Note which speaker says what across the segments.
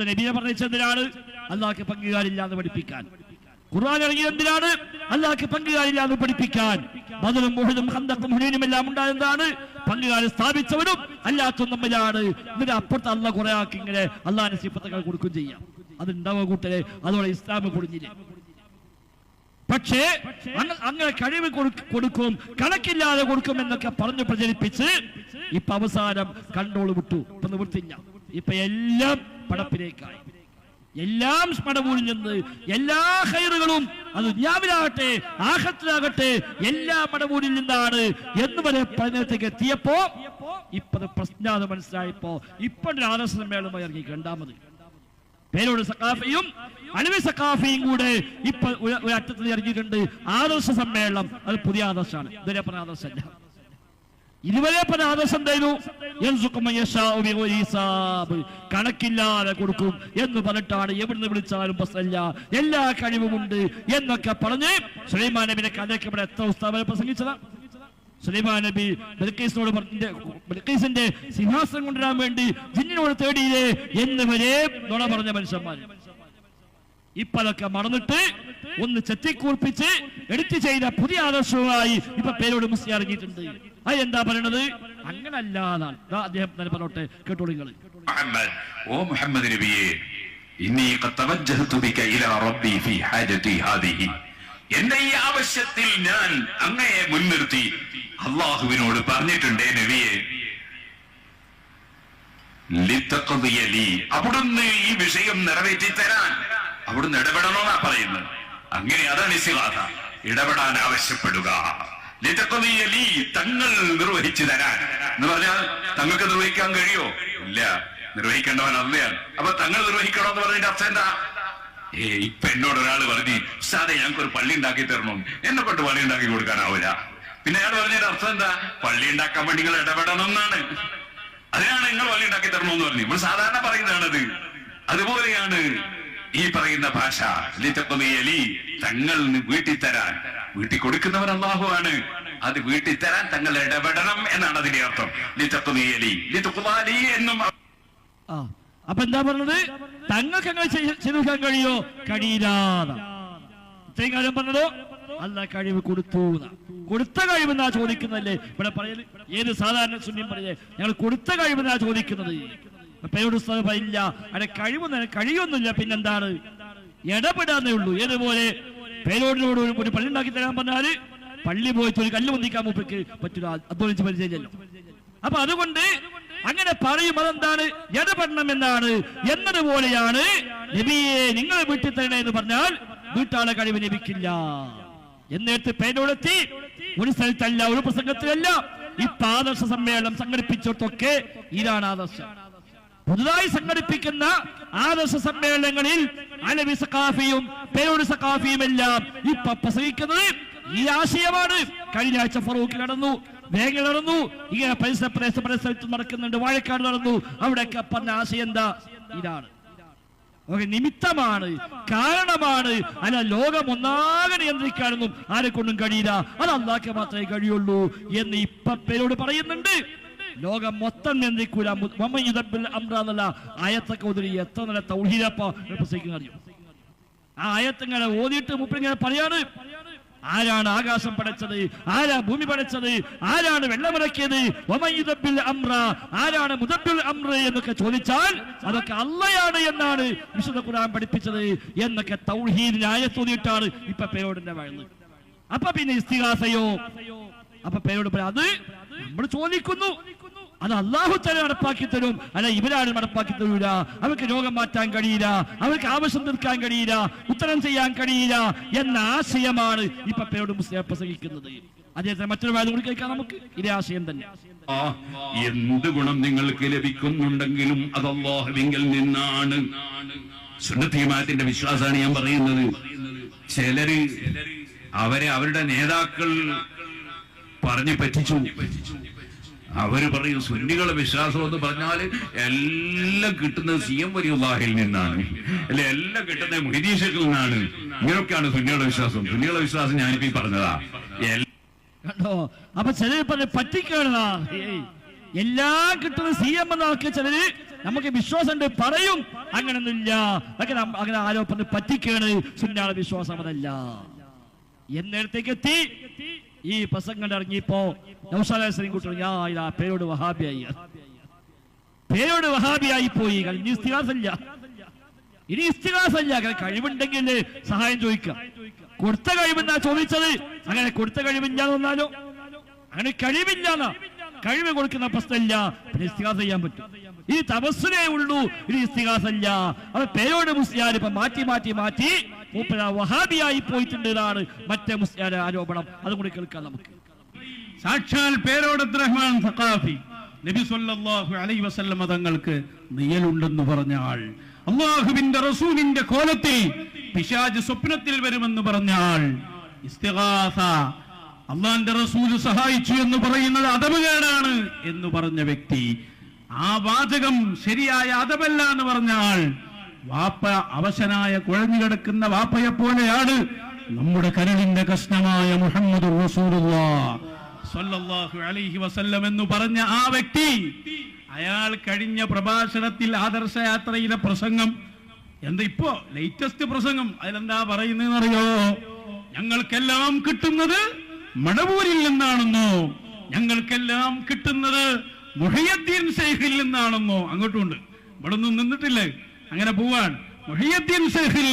Speaker 1: അല്ല നബിയെ പറഞ്ഞെന്തിനാണ് അള്ളാഹ്ക്ക് പങ്കുകാരില്ലാതെ പഠിപ്പിക്കാൻ. ഖുർആൻ ഇറങ്ങിയത് എന്തിനാണ്? അള്ളാഹ്ക്ക് പങ്കുകാരില്ലാതെ പഠിപ്പിക്കാൻ. ബദലും മുഹദും ഹന്തക്കും ഹുനൈനും എല്ലാം ഉണ്ടായതാണ് പങ്കുകാരെ സ്ഥാപിച്ചവരും അല്ലാത്ത തമ്മിലാണ്. എന്നിട്ട് അപ്പുറത്ത് അല്ല കുറെ ആക്കി ഇങ്ങനെ അള്ളാഹിന്റെ സിഫത്തുകൾ കൊടുക്കും ചെയ്യാം. അതുണ്ടാവുക കൂട്ടരെ? അതോടെ ഇസ്ലാം കുടിഞ്ഞില്ലേ പക്ഷേ അങ്ങ- അങ്ങനെ കഴിവ് കൊടുക്കും കണക്കില്ലാതെ കൊടുക്കും എന്നൊക്കെ പറഞ്ഞു പ്രചരിപ്പിച്ച് ഇപ്പൊ അവസാനം കൺട്രോൾ വിട്ടു. ഇപ്പൊ നിവൃത്തിഞ്ഞ ഇപ്പൊ എല്ലാം പടപ്പിലേക്കായി. എല്ലാം പടവൂരിൽ നിന്ന് എല്ലാ ഹൈറുകളും അത് ഞാവിലാകട്ടെ ആഹത്തിലാകട്ടെ എല്ലാ പടവൂരിൽ നിന്നാണ് എന്ന് വരെ പഠനത്തേക്ക് എത്തിയപ്പോ ഇപ്പൊ അത് പ്രശ്നം മനസ്സിലായപ്പോ ഇപ്പൊ ഒരു ആദർശ സമ്മേളനമായി ഇറങ്ങി. രണ്ടാമത് പേരോട് സഖാഫിയും അലവി സഖാഫിയും കൂടെ ഇപ്പൊ ഒരു അറ്റത്തിൽ ഇറങ്ങിയിട്ടുണ്ട്. ആദർശ സമ്മേളനം. അത് പുതിയ ആദർശമാണ്. ഇതുവരെ പറഞ്ഞ ആദർശമല്ല. ഇതുവരെ പല ആദർശം ഹിസാബ്. കണക്കില്ലാതെ കൊടുക്കും എന്ന് പറഞ്ഞിട്ടാണ് എവിടുന്ന് വിളിച്ചാലും പ്രശ്നമില്ല. എല്ലാ കഴിവുമുണ്ട് എന്നൊക്കെ പറഞ്ഞ് സുലൈമാൻ നബിയുടെ കഥയ്ക്ക് ഇവിടെ എത്ര ഉസ്താവരെ പ്രസംഗിച്ചതാ. സുലൈമാൻ നബി ബൽക്കീസിനോട് ബൽക്കീസിന്റെ സിംഹാസനം കൊണ്ടുവരാൻ വേണ്ടി ജിന്നിനോട് തേടിയില്ലേ എന്ന് വരെ നുണ പറഞ്ഞ മനുഷ്യന്മാർ ഇപ്പൊ അതൊക്കെ മറന്നിട്ട് ഒന്ന് ചെത്തിക്കൂർപ്പിച്ച് എഡിറ്റ് ചെയ്ത പുതിയ ആദർശവുമായി ഇപ്പൊ പേരോട് മുസ്ലിം ഇറങ്ങിയിട്ടുണ്ട് അത് എന്താ പറയണത്? അങ്ങനല്ലാതാണ് അദ്ദേഹം തന്നെ പറഞ്ഞോട്ടെ കേട്ടോളൂ നിങ്ങൾ.
Speaker 2: മുഹമ്മദ് ഓ മുഹമ്മദ് എന്റെ ഈ ആവശ്യത്തിൽ ഞാൻ അങ്ങയെ മുൻനിർത്തി അള്ളാഹുവിനോട് പറഞ്ഞിട്ടുണ്ട് നബിയെ. അവിടുന്ന് ഈ വിഷയം നിറവേറ്റി തരാൻ അവിടുന്ന് ഇടപെടണമെന്നാ പറയുന്നത്. അങ്ങനെ അതാണ് ഇസ്തിഗാഥ ഇടപെടാൻ ആവശ്യപ്പെടുക. ലിത്തഖദിയ ലി. തങ്ങൾ നിർവഹിച്ചു തരാൻ. എന്ന് പറഞ്ഞാൽ തങ്ങൾക്ക് നിർവഹിക്കാൻ കഴിയോ? ഇല്ല. നിർവഹിക്കേണ്ടവൻ അല്ലയാണ് അപ്പൊ തങ്ങൾ നിർവഹിക്കണമെന്ന് പറഞ്ഞതിന്റെ അർത്ഥം എന്താ? ഏ ഇപ്പൊ എന്നോട് ഒരാൾ പറഞ്ഞു സാറേ ഞങ്ങൾക്ക് ഒരു പള്ളി ഉണ്ടാക്കി തരണം? എന്നെ കൊണ്ട് പള്ളി ഉണ്ടാക്കി കൊടുക്കാനാവില്ല പിന്നെ അയാൾ പറഞ്ഞതിന്റെ അർത്ഥം എന്താ? പള്ളി ഉണ്ടാക്കാൻ വേണ്ടി നിങ്ങൾ ഇടപെടണം എന്നാണ്. അതിനാണ് നിങ്ങൾ പള്ളി ഉണ്ടാക്കി തരണമെന്ന് പറഞ്ഞു. നമ്മൾ സാധാരണ പറയുന്നതാണത്. അതുപോലെയാണ് ഈ പറയുന്ന ഭാഷ ലിതഖദിയലി, തങ്ങൾ വീട്ടിൽ തരാൻ വീട്ടിൽ കൊടുക്കുന്നവർ അള്ളാഹുവാണ്. അത് വീട്ടിൽ തരാൻ തങ്ങൾ ഇടപെടണം എന്നാണ് അതിന്റെ അർത്ഥം. ലിതഖദിയലി. ലിതുഖ്ലാലി എന്നും
Speaker 1: അപ്പൊ എന്താ പറഞ്ഞത്? തങ്ങൾക്ക് അങ്ങനെ ചെയ്തെടുക്കാൻ കഴിയോ? കഴിയില്ലാതെ. ഇത്രയും കാര്യം പറഞ്ഞതോ? അല്ല കഴിവ് കൊടുത്തു. കൊടുത്ത കഴിവെന്നാ ചോദിക്കുന്നല്ലേ ഇവിടെ പറയൽ ഏത് സാധാരണ ശൂന്യം പറയേ ഞങ്ങൾ കൊടുത്ത കഴിവെന്നാ ചോദിക്കുന്നത്? പറയില്ല അവിടെ കഴിവ് കഴിയൊന്നുമില്ല. പിന്നെന്താണ്? ഇടപെടാന്നേ ഉള്ളൂ. ഏതുപോലെ? പേരോടിനോട് ഒരു- പള്ളി ഉണ്ടാക്കി തരാൻ പറഞ്ഞാൽ പള്ളി പോയിട്ട് ഒരു കല്ല് മുന്തിക്കാൻ മുപ്പിക്ക് പറ്റില്ല അധ്വാനിച്ച് പരിചയമില്ലല്ലോ. അപ്പൊ അതുകൊണ്ട് അങ്ങനെ പറയും അതെന്താണ്? ഇടപെടണം എന്നാണ് എന്നതുപോലെയാണ് നബിയെ നിങ്ങൾ വീട്ടിൽ തരണേ എന്ന് പറഞ്ഞാൽ വീട്ടാളെ കഴിവ് ലഭിക്കില്ല എന്നിട്ട് പേരോടെത്തി. ഒരു സ്ഥലത്തല്ല ഒരു പ്രസംഗത്തിലല്ല. ഇപ്പൊ ആദർശ സമ്മേളനം സംഘടിപ്പിച്ചിടത്തൊക്കെ ഇതാണ് ആദർശം. പുതുതായി സംഘടിപ്പിക്കുന്ന ആദർശ സമ്മേളനങ്ങളിൽ അലവി സഖാഫിയും പേരോട് സഖാഫിയും എല്ലാം ഇപ്പൊ പ്രസംഗിക്കുന്നത് ഈ ആശയമാണ്. കഴിഞ്ഞ ആഴ്ച ഫറൂഖിൽ നടന്നു വേഗം നടന്നു ഇങ്ങനെ പരിസര പ്രദേശ പരിസരത്ത് നടക്കുന്നുണ്ട് വാഴക്കാട് നടന്നു. അവിടെയൊക്കെ പറഞ്ഞ ആശയം എന്താ? ഇതാണ്. നിമിത്തമാണ് കാരണമാണ്. അല്ല ലോകം ഒന്നാകെ നിയന്ത്രിക്കാനൊന്നും ആരെ കൊണ്ടും കഴിയില്ല. അത് അള്ളാഹ്ക്ക് മാത്രമേ കഴിയുള്ളൂ എന്ന് ഇപ്പൊ പേരോട് പറയുന്നുണ്ട്. ലോകം മൊത്തം നിയന്ത്രിക്കൂല. അമ്രാന്നുള്ള ആയത്തൊക്കെ ഒതിരി എത്ര നല്ല തൗഹീരപ്പിക്കുന്ന അറിയും? ആ ആയത്തങ്ങളെ ഓതിയിട്ട് മുപ്പിങ്ങനെ പറയാണ്. ആരാണ് ആകാശം പടച്ചത്? ആരാ ഭൂമി പടച്ചത്? ആരാണ് വെള്ളമിറക്കിയത്? അംറ. ആരാണ് മുദബ്ബിൽ അമ്ര എന്നൊക്കെ ചോദിച്ചാൽ അതൊക്കെ അള്ളയാണ് എന്നാണ് വിശുദ്ധ ഖുർആൻ പഠിപ്പിച്ചത് എന്നൊക്കെ തൗഹീദിനായ തോന്നിയിട്ടാണ് ഇപ്പൊ പേരോടിന്റെ വഴന്ന് അപ്പൊ പിന്നെ ഇസ്തിഹാസയോ അപ്പൊ പേരോട് പറയാം അത് നമ്മൾ ചോദിക്കുന്നു. അത് അള്ളാഹു തന്നെ നടപ്പാക്കി തരും. അല്ല ഇവരാണ് നടപ്പാക്കി തരൂല. അവർക്ക് രോഗം മാറ്റാൻ കഴിയില്ല. അവർക്ക് ആവശ്യം തീർക്കാൻ കഴിയില്ല. ഉത്തരം ചെയ്യാൻ കഴിയില്ല എന്ന ആശയമാണ് ഈ പപ്പയോട് മുസ്ലിം പ്രസംഗിക്കുന്നത്. അദ്ദേഹത്തിന് മറ്റൊരു വാദം കൂടി കേൾക്കാം നമുക്ക്. ഇതേ ആശയം തന്നെ.
Speaker 2: എന്ത് ഗുണം നിങ്ങൾക്ക് ലഭിക്കുന്നുണ്ടെങ്കിലും അത് അള്ളാഹുവിങ്കിൽ നിന്നാണ്. സുന്നത്തിമാത്തിന്റെ വിശ്വാസമാണ് ഞാൻ പറയുന്നത്. ചിലര് അവരെ അവരുടെ നേതാക്കൾ പറഞ്ഞു പറ്റിച്ചു. അവർ പറയും സുന്നികളെ വിശ്വാസം എന്ന് പറഞ്ഞാൽ എല്ലാം കിട്ടുന്നത് സി എം വലിയുള്ളാഹിൽ നിന്നാണ്. അല്ലെ എല്ലാം കിട്ടുന്നത് മുഹിദീഷക്കിൽ നിന്നാണ്. ഇങ്ങനെയൊക്കെയാണ് സുന്നികളുടെ വിശ്വാസം. സുന്നികളുടെ വിശ്വാസം ഞാനിപ്പോ പറഞ്ഞതാ.
Speaker 1: കണ്ടോ? അപ്പൊ ചിലര് പറഞ്ഞ പറ്റിക്കാണ് എല്ലാം കിട്ടുന്ന സി എം എന്നൊക്കെ ചിലര് നമുക്ക് വിശ്വാസമുണ്ട് പറയും. അങ്ങനൊന്നുമില്ല. അങ്ങനെ അങ്ങനെ ആരോപണം പറ്റിക്കാണ് സുന്നാളെ വിശ്വാസം അതല്ല. എന്നിടത്തേക്ക് എത്തി. ഈ പ്രസംഗം ഇറങ്ങിയപ്പോ ഇതാ പേരോട് വഹാബിയായി. പേരോട് വഹാബിയായി പോയി. ഇനി ഇസ്തിഹാസല്ല ഇനി കഴിവുണ്ടെങ്കിൽ സഹായം ചോദിക്കാം. കൊടുത്ത കഴിവെന്നാ ചോദിച്ചത്? അങ്ങനെ കൊടുത്ത കഴിവില്ല എന്ന് വന്നാലോ അങ്ങനെ കഴിവില്ല കഴിവ് കൊടുക്കുന്ന പ്രശ്നമില്ല. പിന്നെ ഇസ്തിഹാസ ചെയ്യാൻ പറ്റും. ഈ തപസ്സിലേ ഉള്ളൂ. ഇനി ഇസ്തിഹാസല്ല അത് പേരോട് മുസ്ലിയാർ ഇപ്പൊ മാറ്റി മാറ്റി മാറ്റി മൂപ്പര വഹാബിയായി പോയിട്ടുണ്ട് എന്നാണ് മറ്റേ മുസ്ലിയാരെ ആരോപണം. അതും കൂടി കേൾക്കാം നമുക്ക്.
Speaker 3: സാക്ഷാൽ പേരോടത്ത് റഹ്മാൻ സഖാഫി നബി സല്ലല്ലാഹു അലൈഹി വസല്ലമ തങ്ങൾക്ക് നിയലുണ്ടെന്ന് പറഞ്ഞ ആൾ. അള്ളാഹുവിന്റെ കോലത്തിൽ പിശാജ് സ്വപ്നത്തിൽ വരുമെന്ന് പറഞ്ഞ ആൾ. ഇസ്തിഗാസ അള്ളാന്റെ റസൂൽ സഹായിച്ചു എന്ന് പറയുന്നത് അതവുകേടാണ് എന്ന് പറഞ്ഞ വ്യക്തി. ആ വാചകം ശരിയായ അതമല്ല എന്ന് പറഞ്ഞ ആൾ വാപ്പ അവശനായ കുഴഞ്ഞു കിടക്കുന്ന വാപ്പയെ പോലെയാണ് നമ്മുടെ കരളിന്റെ കഷ്ണമായ മുഹമ്മദ് അലൈഹി വസല്ലം എന്ന് പറഞ്ഞ ആ വ്യക്തി അയാൾ കഴിഞ്ഞ പ്രഭാഷണത്തിൽ ആദർശയാത്രയിലെ പ്രസംഗം എന്താ ഇപ്പോ ലേറ്റസ്റ്റ് പ്രസംഗം അതിലെന്താ പറയുന്നതെന്നറിയോ? ഞങ്ങൾക്കെല്ലാം കിട്ടുന്നത് മടവൂരിൽ നിന്നാണെന്നോ ഞങ്ങൾക്കെല്ലാം കിട്ടുന്നത് മുഹിയദ്ദീൻ ശൈഖിൽ നിന്നാണെന്നോ അങ്ങോട്ടുമുണ്ട്. ഇവിടെ ഒന്നും നിന്നിട്ടില്ലേ? അങ്ങനെ പോവാൻ മുഹിയദ്ദീൻ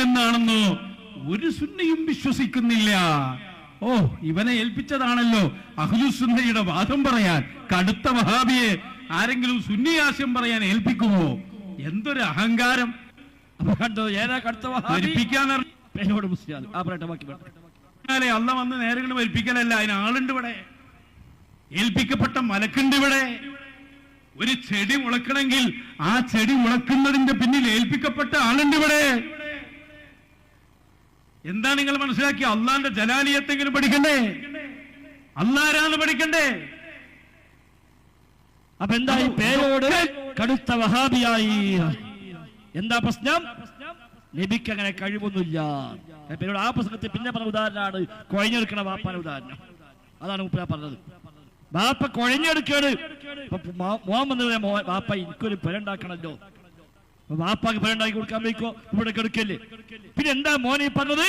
Speaker 3: നിന്നാണെന്നോ ഒരു സുന്നയും വിശ്വസിക്കുന്നില്ല. ഓ ഇവനെ ഏൽപ്പിച്ചതാണല്ലോ അഹ്ലുസുന്നയുടെ വാദം പറയാൻ. കടുത്ത വഹാബിയെ ആരെങ്കിലും സുന്നി ആശയം പറയാൻ ഏൽപ്പിക്കുമോ? എന്തൊരു അഹങ്കാരം. അല്ല വന്ന് നേരങ്ങൾ ഏൽപ്പിക്കലല്ല. മരിപ്പിക്കലല്ല അതിന് ആളുണ്ട് ഇവിടെ. ഏൽപ്പിക്കപ്പെട്ട മലക്കുണ്ട് ഇവിടെ. ഒരു ചെടി മുളക്കണമെങ്കിൽ ആ ചെടി മുളക്കുന്നതിന്റെ പിന്നിൽ ഏൽപ്പിക്കപ്പെട്ട ആളുണ്ട് ഇവിടെ. എന്താ നിങ്ങൾ മനസ്സിലാക്കി? അള്ളാന്റെ ജലാലിയത്തെങ്കിലും പഠിക്കണ്ടേ? അള്ളാരാന്ന് പഠിക്കണ്ടേ?
Speaker 1: അപ്പൊ എന്താ ഈ പേരോട് കടുത്ത വഹാബിയായി? എന്താ പ്രശ്നം? നബിക്ക് അങ്ങനെ കഴിവൊന്നുമില്ല. പേരോട് ആ പ്രശ്നത്തെ പിന്നെ പറഞ്ഞ ഉദാഹരണമാണ്. കുഴഞ്ഞെടുക്കണ വാപ്പാന ഉദാഹരണം. അതാണ് മുപ്പ പറഞ്ഞത്. വാപ്പ കുഴഞ്ഞെടുക്കാണ് മോൻ വന്നത് മോ വാപ്പ എനിക്കൊരു പെരുണ്ടാക്കണല്ലോ വാപ്പാക്ക് പെരുണ്ടാക്കി കൊടുക്കാൻ വയ്ക്കോ ഇവിടെ കെടുക്കല്ലേ. പിന്നെ എന്താ മോനെ പറഞ്ഞത്?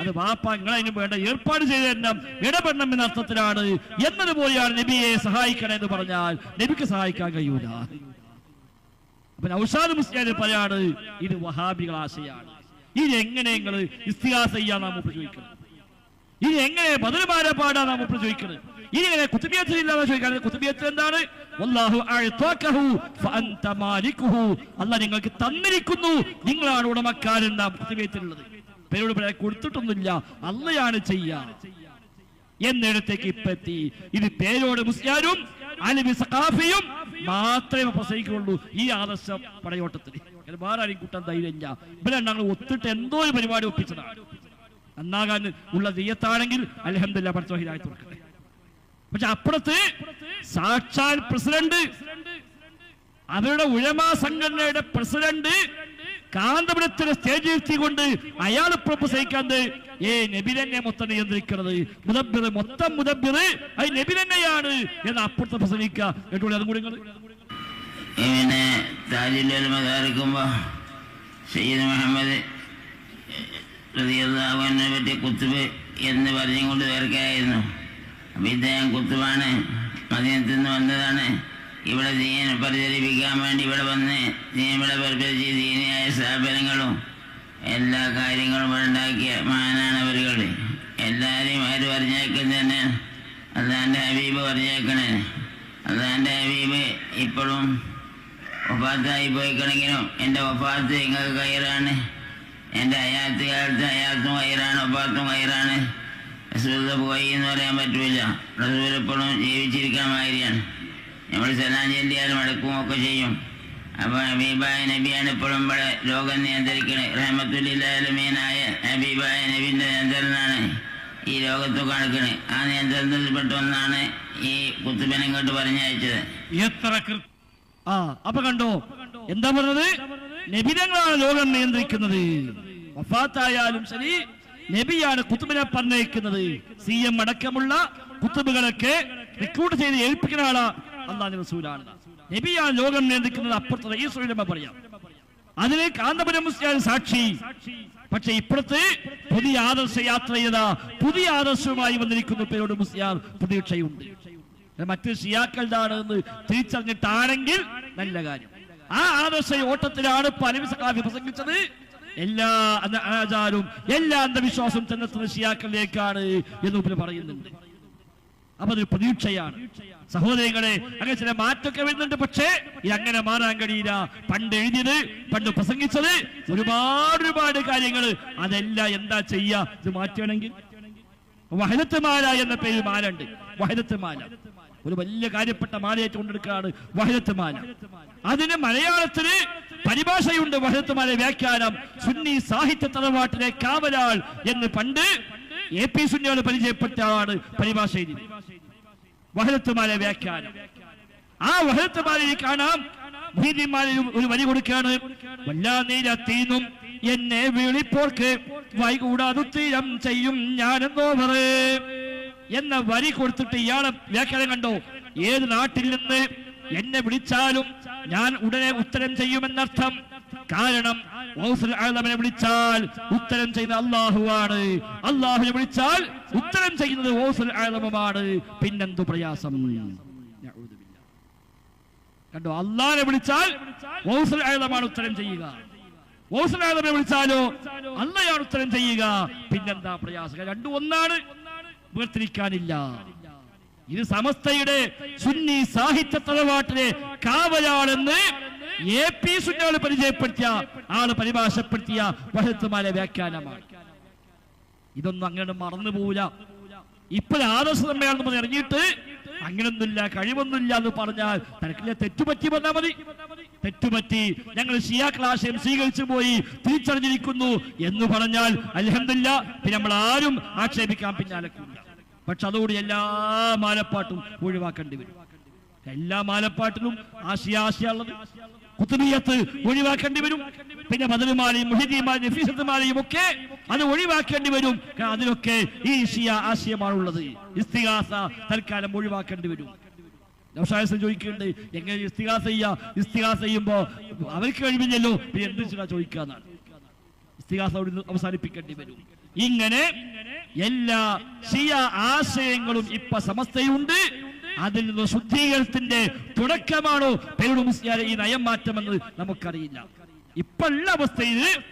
Speaker 1: അത് വാപ്പ നിങ്ങൾ അതിന് വേണ്ട ഏർപ്പാട് ചെയ്ത് തരണം ഇടപെടണം എന്ന അർത്ഥത്തിലാണ്. എന്നതുപോലെയാണ് നബിയെ സഹായിക്കണം എന്ന് പറഞ്ഞാൽ നബിക്ക് സഹായിക്കാൻ കഴിയൂല. അപ്പൊ ഔഷാദ് മുസ്ലിയാൻ പറയാണ് ഇത് വഹാബികൾ ആശയാണ്. ഇത് എങ്ങനെ നിങ്ങൾ ഇസ്തിഹാസ ചെയ്യാൻ നാം ചോദിക്കണം? ഇത് എങ്ങനെ ബദൽമാരെ പാടാൻ നാം ചോദിക്കുന്നത് ഇനി കുത്തുബിയത്ത് ഇല്ലാതെ ചോദിക്കാൻ കുത്തുബിയത്ത് എന്താണ്? അല്ല നിങ്ങൾക്ക് തന്നിരിക്കുന്നു. നിങ്ങളാണ് ഉടമക്കാരൻ നാം കുത്തുബിയത്തിലുള്ളത്? പേരോട് പറയാൻ കൊടുത്തിട്ടൊന്നുമില്ല. അല്ലയാണ് ചെയ്യാ. എന്നിടത്തേക്ക് ഇപ്പെത്തി ഇത് പേരോട് മുസ്ലിയാരും അലിബി സഖാഫിയും മാത്രമേ പ്രസംഗിക്കുള്ളൂ. ഈ ആദർശ പടയോട്ടത്തിന് വേറെ ആരും കൂട്ടാൻ ധൈര്യമില്ല. ഇവരെണ്ണങ്ങൾ ഒത്തിട്ട് എന്തോ ഒരു പരിപാടി ഒപ്പിച്ചതാണ്. നന്നാകാൻ ഉള്ള ദീയത്താണെങ്കിൽ അലഹമില്ല പഠിച്ച തുറക്കട്ടെ. പക്ഷെ അപ്പുറത്ത് സാക്ഷാൽ പ്രസിഡന്റ് അവരുടെ ഉഴമാ സംഘടനയുടെ പ്രസിഡന്റ് കാന്തപുരത്തിന്റെ സ്റ്റേജിൽ എത്തിക്കൊണ്ട് അയാൾ പ്രൊപ്പസയിക്കാണ്ട് ഏ നബി തന്നെ മൊത്തം നിയന്ത്രിക്കുന്നത് മുദബ്ബിർ മൊത്തം മുദബ്ബിർ അത് നബി തന്നെയാണ് എന്ന് അപ്പുറത്തെ പ്രസംഗിക്കുക.
Speaker 4: സയ്യിദ് മുഹമ്മദ് എന്ന് പറഞ്ഞുകൊണ്ട് തീർക്കായിരുന്നു ഇദ്ദേഹം കുത്തുബാണ് മദീനത്തിൽ നിന്ന് വന്നതാണ്. ഇവിടെ ദീൻ പരിചരിപ്പിക്കാൻ വേണ്ടി ഇവിടെ വന്ന് ദീനിവിടെ പരിപാലിച്ച് ദീനിയായ സ്ഥാപനങ്ങളും എല്ലാ കാര്യങ്ങളും ഉണ്ടാക്കിയ മഹാനാണ് അവരുകൾ എല്ലാവരെയും അവർ പറഞ്ഞേക്കുന്നത് തന്നെ അതാന്റെ ഹബീബ് പറഞ്ഞേക്കണേ അതാന്റെ ഹബീബ് ഇപ്പോഴും ഒപ്പാത്തായി പോയിക്കണെങ്കിലും എന്റെ ഒപ്പാത്ത് നിങ്ങൾക്ക് കയറാണ്. എന്റെ അയാത്ത് കാലത്ത് അയാത്തും കയറാണ് ഒപ്പാത്തും കയറാണ് റസൂല പോയി എന്ന് പറയാൻ പറ്റൂല. റസൂൽ എപ്പോഴും ജീവിച്ചിരിക്കാൻ മാതിരിയാണ്. നമ്മൾ സലാം ചെല്ലിയാൽ മടക്കും ഒക്കെ ചെയ്യും. അപ്പോൾ ഹബീബായ നബിയാണ് ഇപ്പോഴും ഇവിടെ ലോകം നിയന്ത്രിക്കണേ. റഹമത്തുല്ലാലമീനായ ഹബീബായ നബിന്റെ നിയന്ത്രണമാണ് ഈ ലോകത്ത് കണക്കണ്. ആ നിയന്ത്രണത്തിൽപ്പെട്ട ഒന്നാണ് ഈ കുത്തുബൻ ഇങ്ങോട്ട് പറഞ്ഞയച്ചത്.
Speaker 3: എത്ര
Speaker 1: ആ അപ്പൊ കണ്ടോ? എന്താ പറഞ്ഞത്? നബിതങ്ങളാണ് ലോകം നിയന്ത്രിക്കുന്നത്. വഫാത്തായാലും ശരി നബിയാണ് കുത്തുബിനെ പറഞ്ഞയക്കുന്നത്. സി എം അടക്കമുള്ള കുത്തുബുകളൊക്കെ റിക്രൂട്ട് ചെയ്ത് ഏൽപ്പിക്കുന്ന ആളാ അള്ളാഹു റസൂലാണ്. നബിയാണ് ലോകം നിയന്ത്രിക്കുന്നത് അപ്പുറത്ത് ഈ സുലമ പറയാം. അതിന് കാന്തപുരം മുസ്ലിം സാക്ഷി. പക്ഷെ ഇപ്പുറത്ത് പുതിയ ആദർശ യാത്ര ചെയ്ത പുതിയ ആദർശവുമായി വന്നിരിക്കുന്നു പേരോട് മുസ്ലിയാർ. പ്രതീക്ഷയുണ്ട് മറ്റു ഷിയാക്കളുടെ എന്ന് തിരിച്ചറിഞ്ഞിട്ടാണെങ്കിൽ നല്ല കാര്യം. ആ ആദർശ ഓട്ടത്തിലാണ് പലവി പ്രസംഗിച്ചത്. എല്ലാ ആചാരവും എല്ലാ അന്ധവിശ്വാസവും തന്നെ ഷിയാക്കളിലേക്കാണ് എന്ന് ഉപ്പിന് പറയുന്നുണ്ട്. അപ്പൊ അതൊരു പ്രതീക്ഷയാണ്. സഹോദരങ്ങളെ അങ്ങനെ ചില മാറ്റമൊക്കെ വരുന്നുണ്ട്. പക്ഷേ ഇത് അങ്ങനെ മാറാൻ കഴിയില്ല. പണ്ട് എഴുതിയത് പണ്ട് പ്രസംഗിച്ചത് ഒരുപാട് ഒരുപാട് കാര്യങ്ങൾ. അതെല്ലാം എന്താ ചെയ്യാ? ഇത് മാറ്റണമെങ്കിൽ. വഹദത്ത് മാല എന്ന പേര് മാല ഉണ്ട് വഹദത്ത് മാല ഒരു വലിയ കാര്യപ്പെട്ട മാലയായിട്ട് കൊണ്ടെടുക്കുകയാണ് വഹരത്ത് മാല. അതിന് മലയാളത്തിന് പരിഭാഷയുണ്ട് വഹരത്ത് മാല വ്യാഖ്യാനം. സുന്നി സാഹിത്യ തറവാട്ടിലെ കാവലാൾ എന്ന് പണ്ട് എ പി സുന്നിയോട് പരിചയപ്പെട്ട പരിഭാഷ എഴുതി വഹദത്തുമാല വ്യാഖ്യാനം. ആ വഹദത്തുമാലയിൽ കാണാം ഭീതിമാലയിൽ ഒരു വരി കൊടുക്കുകയാണ്. വല്ലാ നീരത്തീന്നും എന്നെ വിളിപ്പോർക്ക് വൈകൂടാതു തീരം ചെയ്യും ഞാനെന്നോവറ് എന്ന വരി കൊടുത്തിട്ട് ഇയാളെ വ്യാഖ്യാനം കണ്ടോ? ഏത് നാട്ടിൽ നിന്ന് എന്നെ വിളിച്ചാലും ഞാൻ ഉടനെ ഉത്തരം ചെയ്യുമെന്നർത്ഥം. കാരണം ആലമിനെ വിളിച്ചാൽ ഉത്തരം ചെയ്യുന്ന അള്ളാഹുവാണ് അള്ളാഹുവിനെ വിളിച്ചാൽ ഉത്തരം ചെയ്യുന്നത് ഔസുൽ ആലമമാണ് പിന്നെന്തു പ്രയാസം. കണ്ടോ? അള്ളാഹിനെ വിളിച്ചാൽ ഔസുൽ ആലമാണ് ഉത്തരം ചെയ്യുക. ഔസുൽ ആലമനെ വിളിച്ചാലോ? അള്ളയാണ് ഉത്തരം ചെയ്യുക. പിന്നെന്താ പ്രയാസം? രണ്ടു ഒന്നാണ്. വേർതിരിക്കാനില്ല. ഇത് സമസ്തയുടെ സുന്നി സാഹിത്യ തലവാട്ടിലെ കാവലാളെന്ന് എ പി സുന്നാൾ പരിചയപ്പെടുത്തിയ ആൾ പരിഭാഷപ്പെടുത്തിയ വഹത്തുമാല വ്യാഖ്യാനമാണ്. ഇതൊന്നും അങ്ങനെ മറന്നു പോവില്ല. ഇപ്പോൾ ആദർശ സമ്മേളനം പറഞ്ഞ് ഇറങ്ങിയിട്ട് അങ്ങനൊന്നുമില്ല കഴിവൊന്നുമില്ല എന്ന് പറഞ്ഞാൽ തനക്കില്ല തെറ്റുപറ്റി വന്നാൽ മതി. തെറ്റുപറ്റി ഞങ്ങൾ ഷിയാ ആശയം സ്വീകരിച്ചു പോയി തിരിച്ചറിഞ്ഞിരിക്കുന്നു എന്ന് പറഞ്ഞാൽ അലഹമില്ല പിന്നെ നമ്മൾ ആരും ആക്ഷേപിക്കാൻ പിന്നാലെ കൂടില്ല പക്ഷെ അതുകൂടി എല്ലാ മാലപ്പാട്ടും ഒഴിവാക്കേണ്ടി വരും. എല്ലാ മാലപ്പാട്ടിലും ആശയ ആശയുള്ളത് കുത്തുബിയത്ത് ഒഴിവാക്കേണ്ടി വരും. പിന്നെ ബദലുമാലയും മുഹിദിമാലയും നഫീസത്തുമാരെയും ഒക്കെ അത് ഒഴിവാക്കേണ്ടി വരും. അതിനൊക്കെ ഈ ഷിയ ആശയമാണുള്ളത് ഇസ്തിഹാസ തൽക്കാലം ഒഴിവാക്കേണ്ടി വരും. നൗഷായസം ചോദിക്കുന്നുണ്ട് എങ്ങനെ ഇസ്തിഹാസ ചെയ്യാ? ഇസ്തിഹാസ ചെയ്യുമ്പോ അവർക്ക് കഴിവില്ലല്ലോ. പിന്നെ എന്ത് ചോദിക്കാന്നാണ്. ഇസ്തിഹാസ അവസാനിപ്പിക്കേണ്ടി വരും. ഇങ്ങനെ എല്ലാ ഷിയ ആശയങ്ങളും ഇപ്പൊ സമസ്തയുണ്ട്. അതിൽ നിന്ന് ശുദ്ധീകരണത്തിന്റെ തുടക്കമാണോ? പേരുടെ മുസ്ലിയാരെ ഈ നയം മാറ്റമെന്ന് നമുക്കറിയില്ല. ഇപ്പൊ ഉള്ള അവസ്ഥയിൽ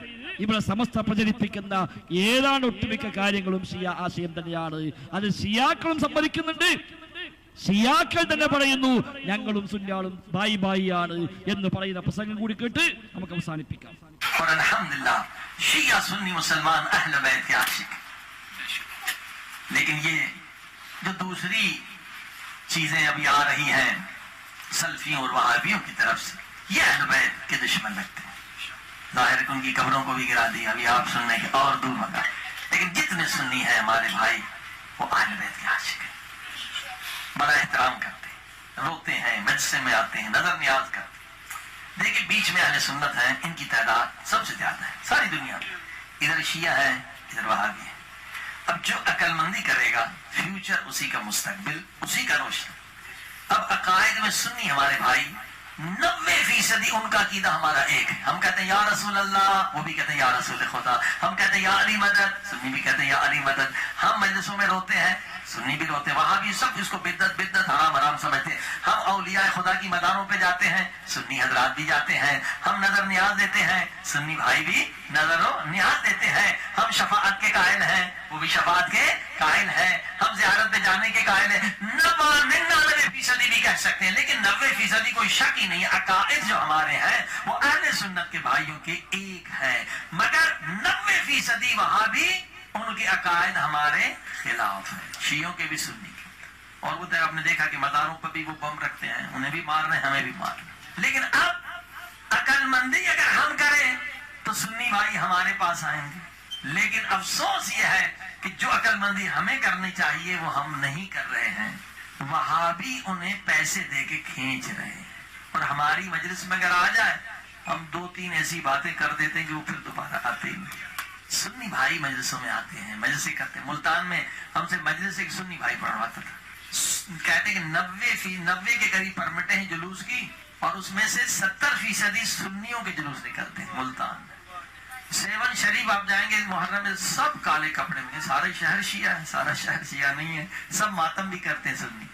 Speaker 1: ഇവിടെ സമസ്ത പ്രചരിപ്പിക്കുന്ന ഏതാണ് ഒട്ടുമിക്ക കാര്യങ്ങളും ഷിയ ആശയം തന്നെയാണ്. അത് ഷിയാക്കളും സമ്മതിക്കുന്നുണ്ട് ഷിയാക്കൾ തന്നെ പറയുന്നു ഞങ്ങളും സുന്യാളും ബായി ബായി ആണ് എന്ന് പറയുന്ന പ്രസംഗം കൂടി കേട്ട് നമുക്ക് അവസാനിപ്പിക്കാം.
Speaker 5: شیعہ سنی مسلمان اہل بیت کے عاشق. لیکن یہ جو دوسری چیزیں ابھی آ رہی ہیں سلفیوں اور وہابیوں کی طرف سے، یہ اہل بیت کے دشمن لگتے ہیں۔ ظاہر ان کی قبروں کو بھی گرا دی، ابھی آپ سننے کے اور دور مگر لیکن جتنے سنی ہیں ہمارے بھائی، وہ اہل بیت کے عاشق ہیں۔ بڑا احترام کرتے ہیں۔ روتے ہیں مجسے میں آتے ہیں، نظر نیاز کرتے ہیں۔ دیکھیں بیچ میں اہل سنت ہیں، ان کی تعداد سب سے زیادہ ہے، ساری دنیا ادھر شیعہ ہے، ادھر وہابی ہے۔ اب جو عقل مندی کرے گا فیوچر اسی کا مستقبل، اسی کا روشن۔ اب عقائد میں سنی ہمارے بھائی، نوے فیصدی ان کا عقیدہ ہمارا ایک ہے۔ ہم کہتے ہیں، یا رسول اللہ، وہ بھی کہتے ہیں، یا رسول خدا۔ ہم کہتے ہیں، یا علی مدد، سنی بھی کہتے ہیں، یا علی مدد۔ ہم مجلسوں میں روتے ہیں سنی بھی ہوتے وہاں بھی سب اس کو بدت بدت حرام حرام سمجھتے ہیں۔ ہم اولیاء خدا کی مداروں پہ جاتے ہیں، سنی حضرات بھی جاتے ہیں، ہم نظر نیاز دیتے ہیں، سنی بھائی بھی نظر و نیاز دیتے ہیں۔ ہم شفاعت کے قائل ہیں، وہ بھی شفاعت کے قائل ہیں۔ ہم زیارت پہ جانے کے قائل ہیں۔ ننانوے فیصدی بھی کہہ سکتے ہیں، لیکن نوے فیصدی کوئی شک ہی نہیں عقائد جو ہمارے ہیں، وہ اہل سنت کے بھائیوں کے ایک ہیں۔ مگر نوے فیصدی وہاں بھی ان کے عقائد ہمارے خلاف ہیں، شیعوں کے بھی سنی۔ کے اور وہ تو آپ نے دیکھا کہ مزاروں پر بھی وہ بم رکھتے ہیں، انہیں بھی مار رہے ہیں، ہمیں بھی مار رہے ہیں۔ لیکن اب عقل مندی اگر ہم کریں تو سنی بھائی ہمارے پاس آئیں گے۔ لیکن افسوس یہ ہے کہ جو عقل مندی ہمیں کرنی چاہیے وہ ہم نہیں کر رہے ہیں۔ وہاں بھی انہیں پیسے دے کے کھینچ رہے ہیں۔ اور ہماری مجلس میں اگر آ جائے، ہم دو تین ایسی باتیں کر دیتے ہیں کہ وہ پھر دوبارہ آتے ہیں سنی بھائی مجلسوں میں آتے ہیں، مجلسے کرتے ہیں۔ ملتان میں ہم سے مجلس ایک سنی بھائی پڑھواتا تھا۔ کہتے کہ نوے فی، نوے کے قریب پرمٹیں ہیں جلوس کی اور اس میں سے ستر فیصدی سنیوں کے جلوس نکلتے ہیں ملتان میں۔ سیون شریف آپ جائیں گے، محرم میں سب کالے کپڑے میں سارے شہر شیعہ ہے سارا شہر شیعہ نہیں ہے، سب ماتم بھی کرتے ہیں سنی۔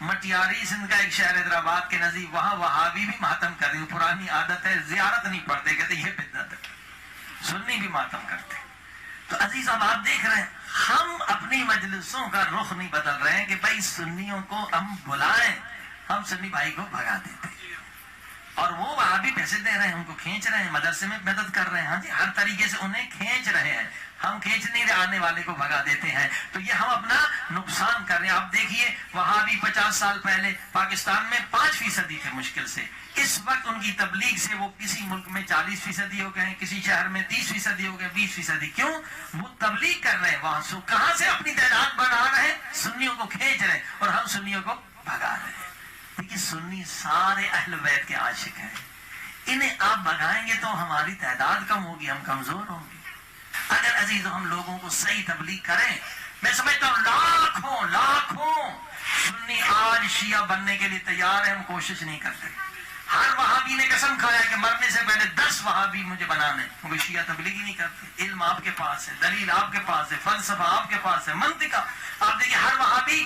Speaker 5: مٹیاری سندھ کا ایک شہر حیدرآباد کے نزدیک، وہاں وہابی بھی ماتم کر رہی پرانی عادت ہے، زیارت نہیں پڑتے کہتے یہ سنی بھی ماتم کرتے تو عزیز اب آپ دیکھ رہے ہیں، ہم اپنی مجلسوں کا رخ نہیں بدل رہے ہیں کہ بھائی سنیوں کو ہم بلائیں، ہم سنی بھائی کو بھگا دیتے اور وہ وہاں بھی پیسے دے رہے ہیں ان کو کھینچ رہے ہیں، مدرسے میں مدد کر رہے ہیں۔ ہاں جی ہر طریقے سے انہیں کھینچ رہے ہیں۔ ہم کھینچنے آنے والے کو بھگا دیتے ہیں۔ تو یہ ہم اپنا نقصان کر رہے ہیں۔ آپ دیکھیے، وہاں بھی پچاس سال پہلے پاکستان میں پانچ فیصدی تھے مشکل سے۔ اس وقت ان کی تبلیغ سے وہ کسی ملک میں چالیس فیصدی ہو گئے، کسی شہر میں تیس فیصدی ہو گئے، بیس فیصدی۔ کیوں؟ وہ تبلیغ کر رہے ہیں وہاں سو کہاں سے اپنی تعداد بڑھا رہے ہیں؟ سنیوں کو کھینچ رہے ہیں اور ہم سنیوں کو بھگا رہے ہیں۔ دیکھیے، سنی سارے اہل بیت کے عاشق ہیں۔ انہیں آپ بھگائیں گے تو ہماری تعداد کم ہوگی، ہم کمزور ہوں گے۔ اگر عزیز ہم لوگوں کو صحیح تبلیغ کریں، میں سمجھتا ہوں لاکھوں لاکھوں سنی آج شیعہ بننے کے لیے تیار ہیں، ہم کوشش نہیں کرتے۔ ہر وہابی نے قسم کھایا کہ مرنے سے پہلے دس وہابی مجھے بنانے کیونکہ شیعہ تبلیغ ہی نہیں کرتے۔ علم آپ کے پاس ہے، دلیل آپ کے پاس ہے، فلسفہ آپ کے پاس ہے، منطقہ۔ آپ دیکھیں، ہر وہابی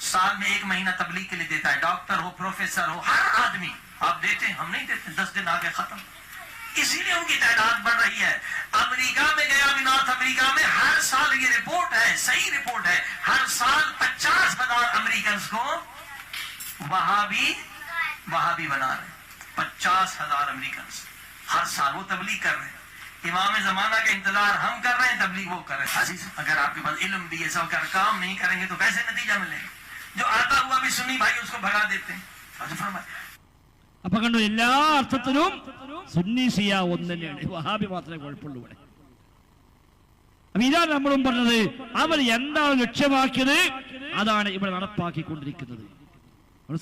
Speaker 5: سال میں ایک مہینہ تبلیغ کے لیے دیتا ہے۔ ڈاکٹر ہو، پروفیسر ہو، ہر آدمی۔ آپ دیتے ہیں، ہم نہیں دیتے، دس دن آگے ختم۔ اسی لیے ان کی تعداد بڑھ رہی ہے۔ वहां भी वहां भी बना रहे पचास हजार अमेरिकन हर साल वो तबलीग कर रहे हैं इमाम जमाना का इंतजार हम कर रहे हैं तबलीग वो कर रहे हैं अजीज अगर आपके पास इल्म भी है सब कर काम नहीं करेंगे तो कैसे नतीजा मिलेगा जो आता हुआ भी सुन्नी भाई उसको भगा देते हैं हजरत फरमाए
Speaker 1: അപ്പൊ കണ്ടു എല്ലാ അർത്ഥത്തിലും സുന്നി ഷിയ ഒന്ന് തന്നെയാണ് വഹാബി മാത്രമേ കുഴപ്പമുള്ളൂ ഇവിടെ അപ്പൊ ഇതാണ് നമ്മളും പറഞ്ഞത് അവർ എന്താണ് ലക്ഷ്യമാക്കിയത് അതാണ് ഇവിടെ നടപ്പാക്കിക്കൊണ്ടിരിക്കുന്നത് നമ്മുടെ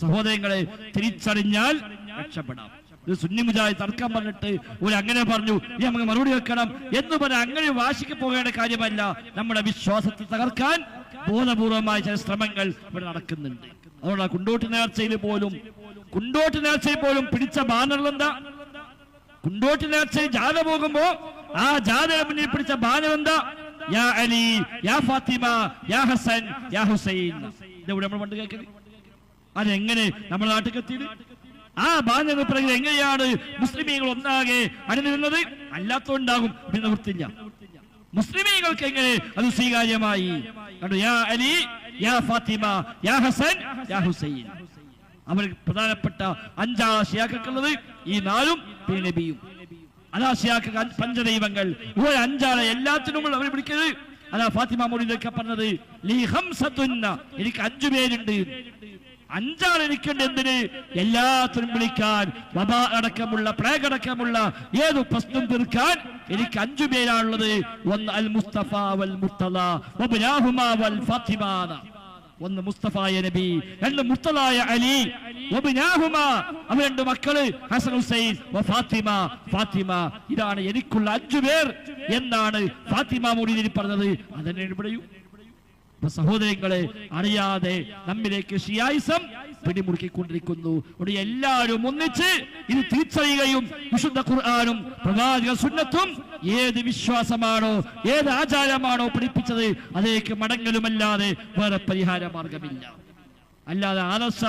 Speaker 1: സഹോദരങ്ങളെ തിരിച്ചറിഞ്ഞാൽ രക്ഷപ്പെടാം. ഇത് സുന്നി മുജായി തർക്കം പറഞ്ഞിട്ട് ഒരു അങ്ങനെ പറഞ്ഞു ഇനി നമുക്ക് മറുപടി വെക്കണം എന്ന് പറഞ്ഞ അങ്ങനെ വാശിക്ക് പോകേണ്ട കാര്യമല്ല. നമ്മുടെ വിശ്വാസത്തെ തകർക്കാൻ ബോധപൂർവമായ ചില ശ്രമങ്ങൾ ഇവിടെ നടക്കുന്നുണ്ട്. അതുകൊണ്ട് കുണ്ടോട്ട് നേർച്ചയിൽ പോലും കുണ്ടോട്ട് നേർച്ചയിൽ പോലും പിടിച്ച ബാനറിലെന്താ കുണ്ടോട്ട് നേർച്ചയിൽ ജാഥ പോകുമ്പോ ആ ജാഥയുടെ മുന്നിൽ പിടിച്ച ബാനർ എന്താ? യാ അലി യാ ഫാത്തിമ യാ ഹസൻ യാ ഹുസൈൻ. ഇതെവിടെ നമ്മൾ പണ്ട് കേൾക്കുന്നത് അതെങ്ങനെ നമ്മുടെ നാട്ടിൽ ആ ബാനറിന് പറഞ്ഞത് എങ്ങനെയാണ് മുസ്ലിമീങ്ങൾ ഒന്നാകെ അണിനിരുന്നത്? അല്ലാത്തോണ്ടാകും പിന്നെ വൃത്തില്ല മുസ്ലിമീങ്ങൾക്ക് എങ്ങനെ അത് സ്വീകാര്യമായി? കണ്ടു യാ അലി യാ ഫാത്തിമ യാ ഹസൻ യാ ഹുസൈൻ. അവർ പ്രധാനപ്പെട്ട അഞ്ചാ ഷിയാക്കുള്ളത് ഈ നാലും പിന്നെ അതാ ഷിയാക്ക പഞ്ചദൈവങ്ങൾ. ഒരു അഞ്ചാളെ എല്ലാത്തിനും അവർ വിളിക്കുന്നത് അതാ ഫാത്തിമ മോഡിതൊക്കെ പറഞ്ഞത് എനിക്ക് അഞ്ചു പേരുണ്ട്. അഞ്ചാൾ എനിക്കുണ്ട് എന്തിന് എല്ലാത്തിനും വിളിക്കാൻ വബ അടക്കമുള്ള പ്ലേഗ് അടക്കമുള്ള ഏത് പ്രശ്നം തീർക്കാൻ എനിക്ക് അഞ്ചു പേരാണുള്ളത്. ഒന്ന് അൽ മുസ്തഫ വൽ മുർത്തല വൽ ഫാത്തിമാന ഒന്ന് മുസ്തഫായ നബി രണ്ട് മുത്തലായ അലി അവ രണ്ട് മക്കൾ ഹസൻ ഹുസൈൻ ഫാത്തിമ ഫാത്തിമ. ഇതാണ് എനിക്കുള്ള അഞ്ചു പേർ എന്നാണ് ഫാത്തിമ മൊഴി പറഞ്ഞത്. അതന്നെ ഇവിടെയും സഹോദരങ്ങളെ അറിയാതെ നമ്മിലേക്ക് ഷിയായിസം പിടിമുറുക്കിക്കൊണ്ടിരിക്കുന്നു. ഇവിടെ എല്ലാവരും ഒന്നിച്ച് ഇത് തിരിച്ചറിയുകയും വിശുദ്ധ ഖുർആാനും പ്രവാചക സുന്നത്തും ഏത് വിശ്വാസമാണോ ഏത് ആചാരമാണോ പഠിപ്പിച്ചത് അതിലേക്ക് മടങ്ങലുമല്ലാതെ വേറെ പരിഹാര മാർഗമില്ല. അല്ലാതെ ആദർശ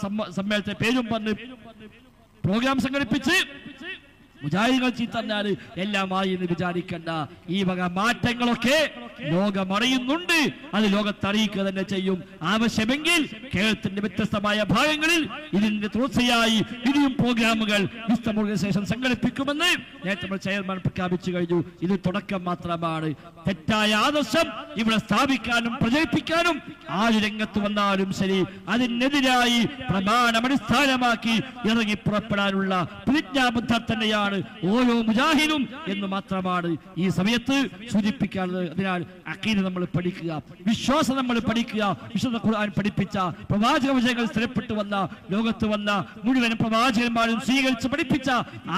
Speaker 1: സമ്മ- സമ്മേളനത്തെ പേരും പറഞ്ഞ് പ്രോഗ്രാം സംഘടിപ്പിച്ച് മുജാഹിദികൾ ചീത്തന്നാൽ എല്ലാമായി എന്ന് വിചാരിക്കണ്ട. ഈ വക മാറ്റങ്ങളൊക്കെ ലോകമറിയുന്നുണ്ട്. അത് ലോകത്തറിയിക്കുക തന്നെ ചെയ്യും. ആവശ്യമെങ്കിൽ കേരളത്തിന്റെ വ്യത്യസ്തമായ ഭാഗങ്ങളിൽ ഇതിന്റെ തുടർച്ചയായി ഇനിയും പ്രോഗ്രാമുകൾ ഇസ്തം ഓർഗനൈസേഷൻ സംഘടിപ്പിക്കുമെന്ന് നേരത്തെ ചെയർമാൻ പ്രഖ്യാപിച്ചു കഴിഞ്ഞു. ഇത് തുടക്കം മാത്രമാണ്. തെറ്റായ ആദർശം ഇവിടെ സ്ഥാപിക്കാനും പ്രചരിപ്പിക്കാനും ആര് രംഗത്ത് വന്നാലും ശരി അതിനെതിരായി പ്രമാണമടിസ്ഥാനമാക്കി ഇറങ്ങി പുറപ്പെടാനുള്ള പ്രതിജ്ഞാബദ്ധ തന്നെയാണ് ഓരോ മുജാഹിദും എന്ന് മാത്രമാണ് ഈ സമയത്ത് സൂചിപ്പിക്കാനുള്ളത്. അതിനാൽ അക്കീന നമ്മൾ പഠിക്കുക വിശ്വാസം നമ്മൾ പഠിക്കുക വിശുദ്ധ ഖുർആൻ പഠിപ്പിച്ച പ്രവാചക വിജയങ്ങൾ സ്ഥിരപ്പെട്ടു വന്ന ലോകത്ത് വന്ന മുഴുവൻ പ്രവാചകന്മാരും സ്വീകരിച്ച് പഠിപ്പിച്ച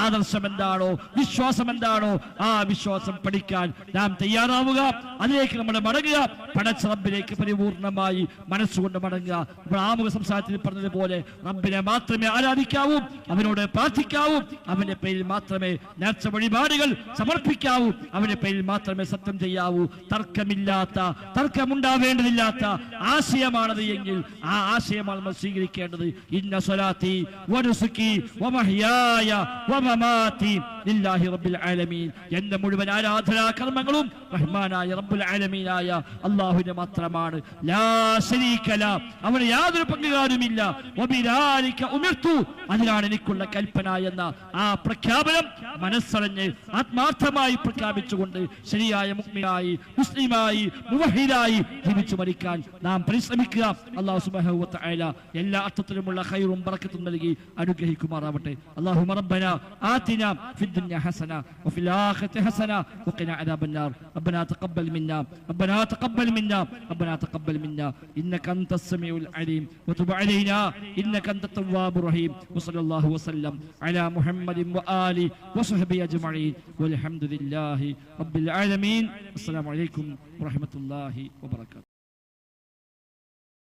Speaker 1: ആദർശം എന്താണോ വിശ്വാസം എന്താണോ ആ വിശ്വാസം പഠിക്കാൻ നാം തയ്യാറാവുക. അതിലേക്ക് നമ്മൾ മടങ്ങുക. പടച്ച റബ്ബിലേക്ക് പരിപൂർണമായി മനസ്സുകൊണ്ട് മടങ്ങുക. നമ്മൾ ആമുഖ സംസാരത്തിൽ പറഞ്ഞതുപോലെ റബ്ബിനെ മാത്രമേ ആരാധിക്കാവൂ അവനോട് പ്രാർത്ഥിക്കാവൂ അവന്റെ പേരിൽ മാത്രമേ നേർച്ച വഴിപാടുകൾ സമർപ്പിക്കാവൂ. അവന്റെ പേരിൽ മാത്രമേ സത്യം ചെയ്യാവൂ. തർക്കമില്ലാത്ത തർക്കമുണ്ടാവേണ്ടതില്ലാത്ത ആശയമാണത് എങ്കിൽ ആ ആശയമാണ് നമ്മൾ സ്വീകരിക്കേണ്ടത്. ഇന്ന സ്വലാത്തി വനുസുക്കി വമഹ്യായ വമമാതി ലില്ലാഹി റബ്ബിൽ ആലമീൻ. എന്റെ മുഴുവൻ ആരാധനാ കർമ്മങ്ങളും റഹ്മാനായ റബ്ബുൽ ആലമീനായ അല്ലാഹുവിന്റെ മാത്രമാണ്. ലാ ശരീക ല. അവന് യാതൊരു പങ്കുകാരുമില്ല. അതിനാണ് എനിക്കുള്ള കൽപ്പന എന്ന ആ പ്രഖ്യാപനം മനസ്സറിഞ്ഞ് ആത്മാർത്ഥമായി പ്രഖ്യാപിച്ചുകൊണ്ട് ശരിയായ മുക്മിയായി മുസ്ലിമായി മുവഹിദായി ജീവിച്ചു മരിക്കാൻ നാം പരിശ്രമിക്കുക അള്ളാഹു സുബ്ഹാനഹു വ തആല എല്ലാ അർത്ഥത്തിലുമുള്ള ഖൈറും ബറക്കത്തും നൽകി അനുഗ്രഹിക്കുമാറാവട്ടെ اللهم ربنا آتنا في الدنيا حسنة وفي الآخرة حسنة وقنا عذاب النار ربنا تقبل منا ربنا تقبل منا ربنا تقبل منا إنك أنت السميع العليم وتب علينا إنك أنت التواب الرحيم وصلى الله وسلم على محمد وآله وصحبه أجمعين والحمد لله رب العالمين. السلام عليكم ورحمة الله وبركاته.